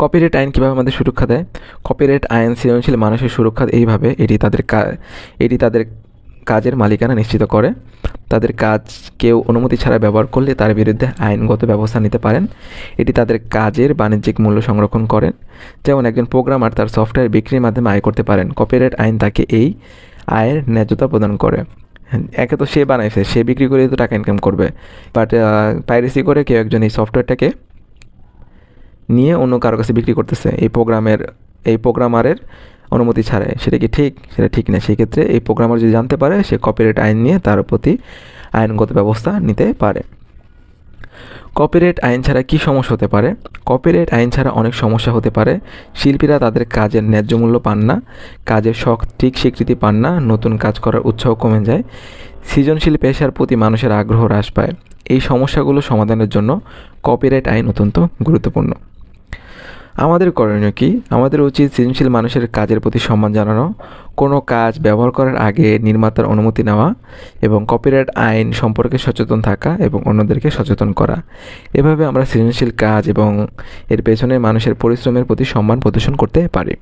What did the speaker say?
Copyright আইন কীভাবে আমাদের সুরক্ষা দেয়? কপিরাইট আইন সৃজনশীল মানুষের সুরক্ষা এইভাবে এটি তাদের এটি তাদের কাজের মালিকানা নিশ্চিত করে। তাদের কাজ কেউ অনুমতি ছাড়া ব্যবহার করলে তার বিরুদ্ধে আইনগত ব্যবস্থা নিতে পারেন। এটি তাদের কাজের বাণিজ্যিক মূল্য সংরক্ষণ করেন। যেমন একজন প্রোগ্রামার তার সফটওয়্যার বিক্রির মাধ্যমে আয় করতে পারেন। কপিরাইট আইন তাকে এই আয়ের ন্যায্যতা প্রদান করে। একে তো সে বানাইছে, সে বিক্রি করে তো টাকা ইনকাম করবে। বাট পাইরেসি করে কেউ একজন এই সফটওয়্যারটাকে নিয়ে অন্য কারও কাছে বিক্রি করতেছে, এই প্রোগ্রামের এই প্রোগ্রামারের অনুমতি ছাড়াই। সেটা কি ঠিক? সেটা ঠিক না। সেক্ষেত্রে এই প্রোগ্রামার যদি জানতে পারে, সে কপিরাইট আইন নিয়ে তার প্রতি আইনগত ব্যবস্থা নিতে পারে। কপিরাইট আইন ছাড়া কী সমস্যা হতে পারে? কপিরাইট আইন ছাড়া অনেক সমস্যা হতে পারে। শিল্পীরা তাদের কাজের ন্যায্য মূল্য পান না, কাজের শখ ঠিক স্বীকৃতি পান না, নতুন কাজ করার উৎসাহ কমে যায়, সৃজনশীল পেশার প্রতি মানুষের আগ্রহ হ্রাস পায়। এই সমস্যাগুলো সমাধানের জন্য কপিরাইট আইন অত্যন্ত গুরুত্বপূর্ণ। আমাদের করণীয় কি? আমাদের উচিত সৃজনশীল মানুষের কাজের প্রতি সম্মান জানানো, কোনো কাজ ব্যবহার করার আগে নির্মাতার অনুমতি নেওয়া এবং কপিরাইট আইন সম্পর্কে সচেতন থাকা এবং অন্যদেরকে সচেতন করা। এভাবে আমরা সৃজনশীল কাজ এবং এর পেছনে মানুষের পরিশ্রমের প্রতি সম্মান প্রদর্শন করতে পারি।